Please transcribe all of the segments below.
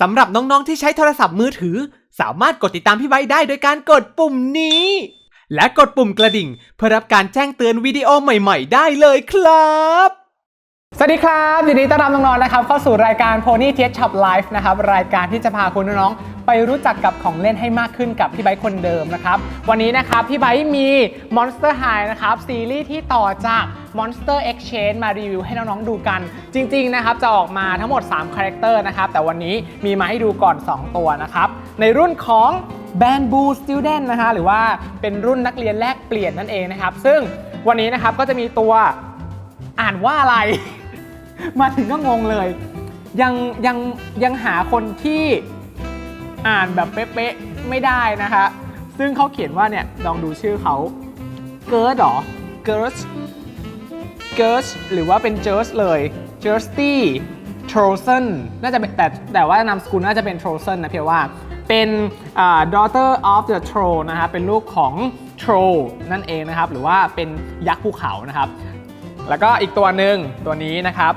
สำหรับน้องๆที่ใช้โทรศัพท์มือถือ สามารถกดติดตามพี่ไว้ได้โดยการกดปุ่มนี้ และกดปุ่มกระดิ่ง เพื่อรับการแจ้งเตือนวิดีโอใหม่ ๆ ได้เลยครับ สวัสดีครับยินดีต้อนรับน้องๆนะครับเข้าสู่รายการ Pony t e Shop Life นะครับรายการที่จะพาคุณน้องๆไปรู้จักกับของเล่นให้มากขึ้นกับพี่ไบค์คนเดิมนะครับวันนี้นะครับพี่ไบค์มี Monster High นะครับซีรีส์ที่ต่อจาก Monster Exchange มารีวิวให้น้องๆดูกัน จริงๆนะครับจะออกมาทั้งหมด3คาแรคเตอร์นะครับแต่วันนี้มีมาให้ดูก่อน 2 ตัวนะครับในรุ่นของ Bamboo Student นะฮะหรือว่าเป็นรุ่นนักเรียนแลกเปลี่ยนนั่นเองนะครับซึ่งวันนี้นะครับก็จะมีตัวอ่านว่าอะไร มาถึงก็งงเลย ยังยังยังหาคนที่อ่านแบบเป๊ะๆไม่ได้นะคะ ซึ่งเขาเขียนว่าเนี่ยลองดูชื่อเขาเกิร์ดหรอเกิร์ดเกิร์ดหรือว่าเป็นเจิร์สเลยเจิร์สตี้ทร s ซนน่าจะเป็นแต่แต่ว่านามสกุลน่าจะเป็นทร s ซนนะเพียงว่าเป็น daughter of the troll นะครับเป็นลูกของ troll นั่นเองนะครับ หรือว่าเป็นยักษ์ภูเขานะครับ แล้วก็อีกตัวหนึ่งตัวนี้นะครับ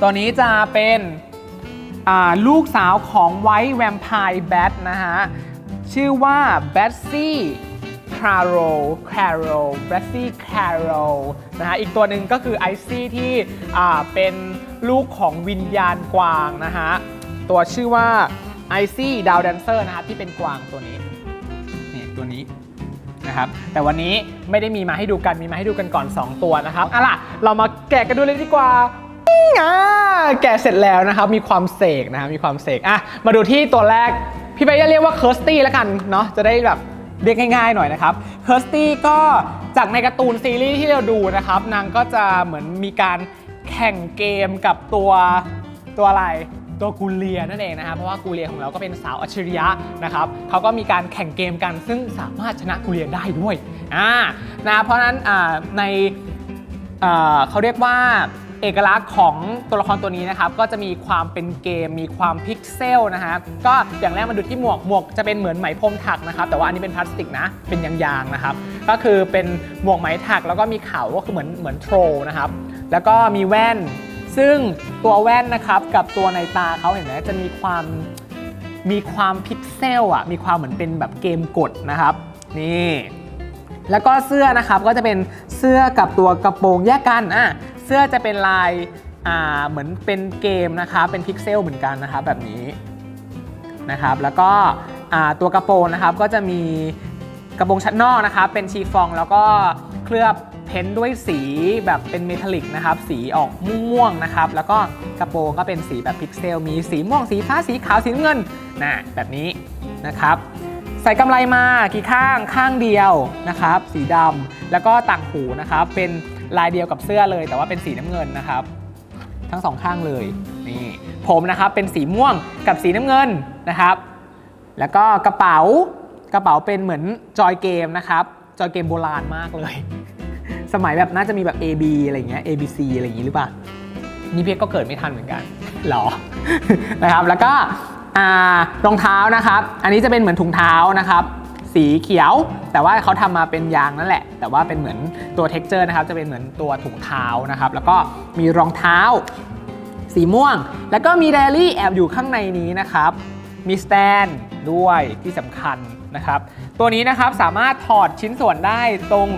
ตัวนี้จะเป็นลูกสาวของไวท์แวมไพร์แบทนะฮะ ชื่อว่าแบทซี่คาร์โรคาร์โรแบทซี่คาร์โรนะฮะ อีกตัวหนึ่งก็คือไอซี่ที่เป็นลูกของวิญญาณกวางนะฮะ ตัวชื่อว่าไอซี่ดาวแดนเซอร์นะครับที่เป็นกวางตัวนี้นี่ตัวนี้ นะครับแต่วันนี้ไม่ได้มีมาให้ดูกันมีมาให้ดูกันก่อน 2 ตัวนะครับเอาล่ะเรามาแกะกันดูเลยดีกว่าอะแกะเสร็จแล้วนะครับมีความเสกนะครับมีความเสกอะมาดูที่ตัวแรกพี่ใบจะเรียกว่าเคิร์สตี้แล้วกันเนาะจะได้แบบเรียกง่ายๆหน่อยนะครับเคิร์สตี้ก็จากในการ์ตูนซีรีส์ที่เราดูนะครับนางก็จะเหมือนมีการแข่งเกมกับตัวตัวอะไร ตัวกูเลียนั่นเองนะครับเพราะว่ากูเลียของเราก็เป็นสาวอัจฉริยะนะครับเขาก็มีการแข่งเกมกัน ซึ่งสามารถชนะกูเลียได้ด้วยอ่านะเพราะฉะนั้นในเเขาเรียกว่าเอกลักษณ์ของตัวละครตัวนี้นะครับ ก็จะมีความเป็นเกมมีความพิกเซลนะฮะก็อย่างแรกมาดูที่หมวกหมวกจะเป็นเหมือนไหมพรมถักนะครับ แต่ว่าอันนี้เป็นพลาสติกนะ เป็นยางๆนะครับ ก็คือเป็นหมวกไหมถักแล้วก็มีเขาก็คือเหมือนเหมือนโทรนะครับ แล้วก็มีแว่น ซึ่งตัวแว่นนะครับกับตัวในตาเขาเห็นไหมจะมีความมีความพิกเซลอะมีความเหมือนเป็นแบบเกมกดนะครับนี่แล้วก็เสื้อนะครับก็จะเป็นเสื้อกับตัวกระโปรงแยกกันอะเสื้อจะเป็นลายอ่าเหมือนเป็นเกมนะครับเป็นพิกเซลเหมือนกันนะครับแบบนี้นะครับแล้วก็อ่าตัวกระโปรงนะครับก็จะมีกระโปรงชั้นนอกนะครับเป็นชีฟองแล้วก็เคลือบ พ้นท์ด้วยสีแบบเป็นเมทัลลิกนะครับ สีออกม่วงๆนะครับ แล้วก็กระโปรงก็เป็นสีแบบพิกเซล มีสีม่วง สีฟ้า สีขาว สีเงินนะแบบนี้นะครับ ใส่กำไรมากี่ข้าง ข้างเดียวนะครับ สีดำแล้วก็ต่างหูนะครับ เป็นลายเดียวกับเสื้อเลย แต่ว่าเป็นสีน้ำเงินนะครับ ทั้งสองข้างเลย นี่ ผมนะครับ เป็นสีม่วงกับสีน้ำเงินนะครับ แล้วก็กระเป๋ากระเป๋าเป็นเหมือนจอยเกมนะครับ จอยเกมโบราณมากเลย สมัยแบบน่าจะมีแบบ A B อะไรอย่างเงี้ย A B C อะไรอย่างงี้หรือเปล่า นี่เพียกก็เกิดไม่ทันเหมือนกันหรอ นะครับ แล้วก็อ่ารองเท้านะครับ อันนี้จะเป็นเหมือนถุงเท้านะครับ สีเขียว แต่ว่าเขาทำมาเป็นยางนั่นแหละ แต่ว่าเป็นเหมือนตัวเท็กเจอร์นะครับ จะเป็นเหมือนตัวถุงเท้านะครับ แล้วก็มีรองเท้า สีม่วง แล้วก็มีไดอารี่แอบอยู่ข้างในนี้นะครับ มีสแตนด้วยที่สำคัญนะครับ ตัวนี้นะครับสามารถถอดชิ้นส่วนได้ตรง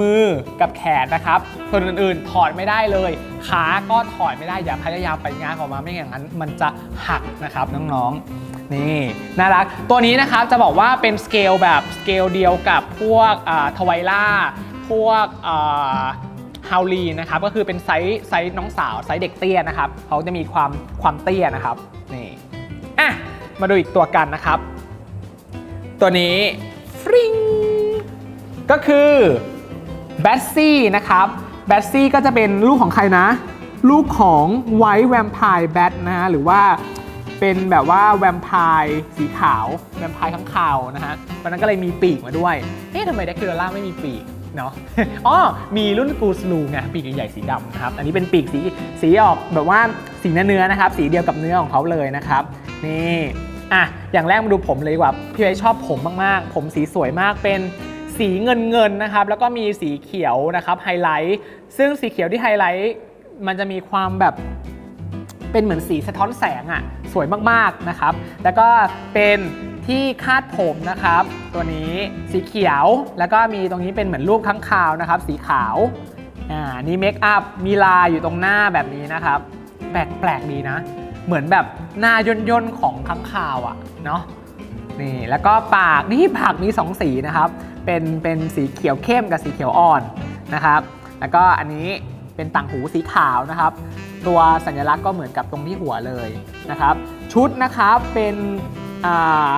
มือกับแขนนะครับ ส่วนอื่นๆ ถอดไม่ได้เลย ขาก็ถอดไม่ได้อย่าพยายามไปง้างออกมาไม่อย่างนั้น มันจะหักนะครับน้องๆนี่น่ารัก ตัวนี้นะครับจะบอกว่าเป็นสเกลแบบสเกลเดียวกับพวกทวายล่าพวกฮาวลีนะครับก็คือเป็นไซส์ไซส์น้องสาวไซส์เด็กเตี้ยนะครับเขาจะมีความความเตี้ยนะครับนี่อะมาดูอีกตัวกันนะครับ ตัวนี้ฟริงก็คือ แบ s ซี่นะครับแบ s ซี่ก็จะเป็นลูกของใครนะ ลูกของไวท์แวมไพร์แบทนะฮะหรือว่าเป็นแบบว่าแวมไพร์สีขาวแวมไพร์ข้างขาวนะฮะวันนั้นก็เลยมีปีกมาด้วยเอ๊ะทำไมเดคเ r ล่าไม่มีปีกเนาะอ๋อมีรุ่นกูสลูไงปีกใหญ่สีดำนะครับอันนี้เป็นปีกสีสีออกแบบว่าสีเนื้อนะครับ สีเดียวกับเนื้อของเขาเลยนะครับนี่อะอย่างแรกมาดูผมเลยดีกว่าพี่ไว้ชอบผมมากๆ ผมสีสวยมากเป็น สีเงินเงินๆนะครับ แล้วก็มีสีเขียวนะครับไฮไลท์ ซึ่งสีเขียวที่ไฮไลท์มันจะมีความแบบเป็นเหมือนสีสะท้อนแสงอะ่ะสวยมากๆนะครับ แล้วก็เป็นที่คาดผมนะครับ ตัวนี้สีเขียวแล้วก็มีตรงนี้เป็นเหมือนรูปข้างคาวนะครับ สีขาวอ่านี่เมคอัพมีลายอยู่ตรงหน้าแบบนี้นะครับแปลกแปลกดีนะ เหมือนแบบหน้าย่นย่นๆของข้างคาวอะ่ะเนาะ นี่แล้วก็ปากนี่ปากมี2สีนะครับ เป็นเป็นสีเขียวเข้มกับสีเขียวอ่อนนะครับ แล้วก็อันนี้เป็นต่างหูสีขาวนะครับ ตัวสัญลักษณ์ก็เหมือนกับตรงที่หัวเลยนะครับ ชุดนะครับเป็นอ่า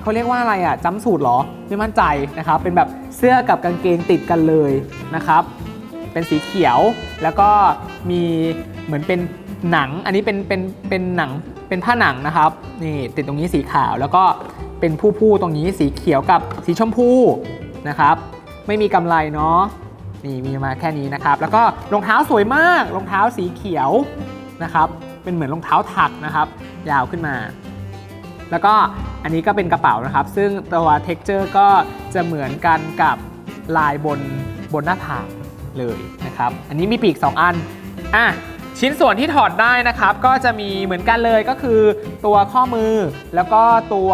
เขาเรียกว่าอะไรอะจำสูตรเหรอไม่มั่นใจนะครับ เป็นแบบเสื้อกับกางเกงติดกันเลยนะครับ เป็นสีเขียวแล้วก็มีเหมือนเป็นหนัง อันนี้เป็นเป็นเป็นหนังเป็นผ้าหนังนะครับนี่ติดตรงนี้สีขาวแล้วก็ เป็นผู้ผู้ตรงนี้สีเขียวกับสีชมพูนะครับ ไม่มีกำไรเนาะนี่มีมาแค่นี้นะครับ แล้วก็รองเท้าสวยมากรองเท้าสีเขียวนะครับเป็นเหมือนรองเท้าถักนะครับ ยาวขึ้นมา แล้วก็อันนี้ก็เป็นกระเป๋านะครับ ซึ่งตัว texture ก็จะเหมือนกันกับลายบนบนหน้าผากเลยนะครับ อันนี้มีปีก 2 อันอะชิ้นส่วนที่ถอดได้นะครับ ก็จะมีเหมือนกันเลยก็คือตัวข้อมือแล้วก็ตัว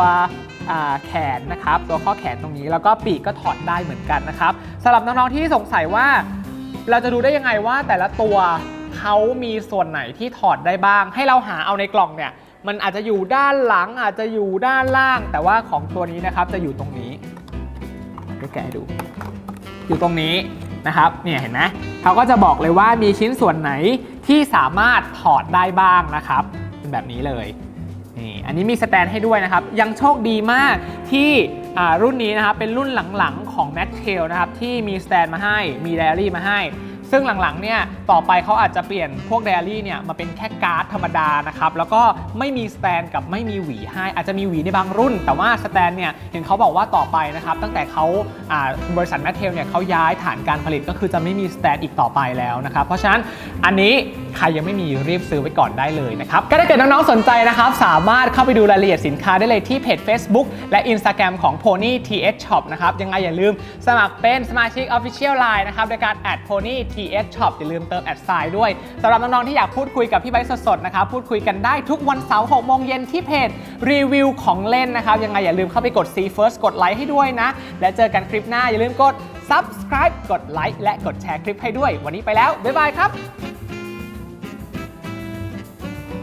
แขนนะครับ ตัวข้อแขนตรงนี้แล้วก็ปีกก็ถอดได้เหมือนกันนะครับสำหรับน้องๆที่สงสัยว่า เราจะดูได้ยังไงว่าแต่ละตัวเขามีส่วนไหนที่ถอดได้บ้าง ให้เราหาเอาในกล่องเนี่ยมันอาจจะอยู่ด้านหลังอาจจะอยู่ด้านล่าง แต่ว่าของตัวนี้นะครับจะอยู่ตรงนี้เดี๋ยวแกะให้ดู อยู่ตรงนี้นะครับเนี่ยเห็นไหมเขาก็จะบอกเลยว่ามีชิ้นส่วนไหนที่สามารถถอดได้บ้างนะครับ เป็นแบบนี้เลย นี่อันนี้มีสแตนให้ด้วยนะครับ ยังโชคดีมากที่รุ่นนี้นะครับเป็นรุ่นหลังๆของ m a t t e l นะครับที่มีสแตนมาให้มีไดอารี่มาให้ ซึ่งหลังๆเนี่ยต่อไปเขาอาจจะเปลี่ยนพวกไดอารี่เนี่ยมาเป็นแค่การ์ดธรรมดานะครับแล้วก็ไม่มีสแตนกับไม่มีหวีให้ อาจจะมีหวีในบางรุ่น แต่ว่าสแตนเนี่ยเห็นเขาบอกว่าต่อไปนะครับตั้งแต่เขาบริษัทแมทเทลเนี่ยเขาย้ายฐานการผลิตก็คือจะไม่มีสแตนอีกต่อไปแล้วนะครับเพราะฉะนั้นอันนี้ใครยังไม่มีรีบซื้อไว้ก่อนได้เลยนะครับก็ถ้าเกิดน้องๆสนใจนะครับสามารถเข้าไปดูรายละเอียดสินค้าได้เลยที่เพจ Facebook และ Instagram ของ Pony TH Shop นะครับยังไงอย่าลืมสมัครเป็นสมาชิก Official Line นะครับโดยการ add Pony TH Shop อย่าลืมเติมแอดไซด์ด้วยสำหรับน้อง ๆ ที่อยากพูดคุยกับพี่ไบสดๆนะครับพูดคุยกันได้ทุกวันเสาร์6โมงเย็นที่เพจรีวิวของเล่นนะครับยังไงอย่าลืมเข้าไปกด See First กดไลค์ให้ด้วยนะ และเจอกันคลิปหน้าอย่าลืมกด subscribe กดไลค์และกดแชร์คลิปให้ด้วย วันนี้ไปแล้ว บ๊ายบายครับ